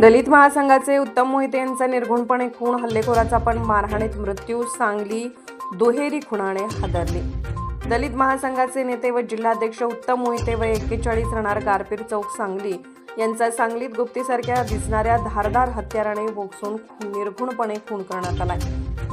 दलित महासंघाचे उत्तम मोहिते यांचा निर्घुणपणे खून हल्लेखोराचा पण मारहाणीत मृत्यू सांगली दुहेरी खुणाने हादरली. दलित महासंघाचे नेते व जिल्हाध्यक्ष उत्तम मोहिते व एक्केचाळीस राहणार गारपीर चौक सांगली यांचा सांगलीत गुप्तीसारख्या दिसणाऱ्या धारदार हत्याराने बोगसून निर्घुणपणे खून करण्यात आलाय.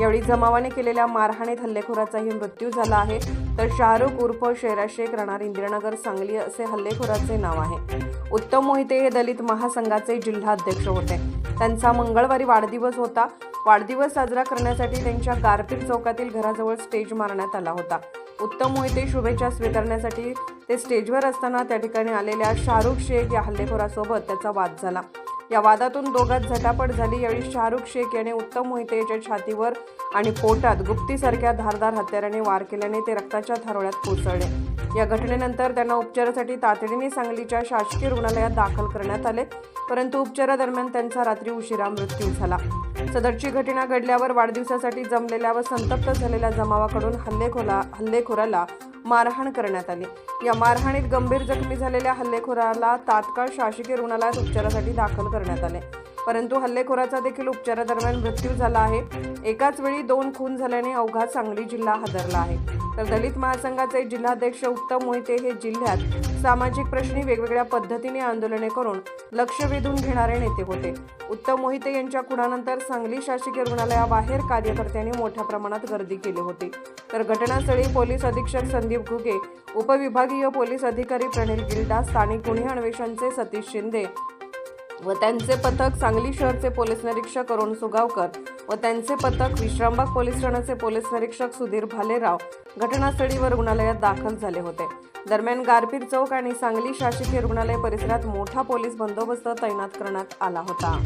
यावेळी जमावाने केलेल्या मारहाणीत हल्लेखोराचाही मृत्यू झाला आहे. तर शाहरुख उर्फ शेरा शेख राहणार इंदिरानगर सांगली असे हल्लेखोराचे नाव आहे. उत्तम मोहिते हे दलित महासंघाचे जिल्हाध्यक्ष होते. त्यांचा मंगळवारी वाढदिवस होता. वाढदिवस साजरा करण्यासाठी त्यांच्या गारपीट चौकातील घराजवळ स्टेज मारण्यात आला होता. उत्तम मोहिते शुभेच्छा स्वीकारण्यासाठी ते स्टेजवर असताना त्या ठिकाणी आलेल्या शाहरुख शेख या हल्लेखोरासोबत त्याचा वाद झाला. या वादातून दोघात झटापट झाली. यावेळी शाहरुख शेख याने उत्तम मोहिते याच्या छातीवर आणि पोटात गुप्तीसारख्या धारदार हत्याराने वार केल्याने ते रक्ताच्या थारोळ्यात कोसळले. या घटनेनंतर त्यांना उपचारासाठी तातडीने सांगलीच्या शासकीय रुग्णालयात दाखल करण्यात आले परंतु उपचारादरम्यान त्यांचा रात्री उशिरा मृत्यू झाला. सदरची घटना घडल्यावर वाढदिवसासाठी जमलेल्या व संतप्त झालेल्या जमावाकडून हल्लेखोला हल्लेखोराला मारहाण करण्यात आली. या मारहाणीत गंभीर जखमी झालेल्या हल्लेखोराला तात्काळ शासकीय रुग्णालयात उपचारासाठी दाखल करण्यात आले. परंतु हल्लेखोराचा देखील उपचारादरम्यान मृत्यू झाला आहे. एकाच वेळी दोन खून झाल्याने अवघा सांगली जिल्हा हादरला आहे. तर दलित महासंघाचे जिल्हाध्यक्ष उत्तम मोहिते हे जिल्ह्यात सामाजिक प्रश्नी वेगवेगळ्या पद्धतीने आंदोलने करून लक्ष वेधून घेणारे नेते होते. उत्तम मोहिते यांच्या खुणानंतर सांगली शासकीय रुग्णालयाबाहेर कार्यकर्त्यांनी मोठ्या प्रमाणात गर्दी केली होती. तर घटनास्थळी पोलीस अधीक्षक संदीप घुगे उपविभागीय पोलीस अधिकारी प्रणिल गिल्डा स्थानिक गुन्हे अन्वेषणचे सतीश शिंदे व त्यांचे पथक सांगली शहरचे पोलीस निरीक्षक अरुण सुगावकर व त्यांचे पथक विश्रामबाग पोलीस ठाण्याचे पोलीस निरीक्षक सुधीर भालेराव घटनास्थळी व रुग्णालयात दाखल झाले होते. दरम्यान गारपीर चौक आणि सांगली शासकीय रुग्णालय परिसरात मोठा पोलीस बंदोबस्त तैनात करण्यात आला होता.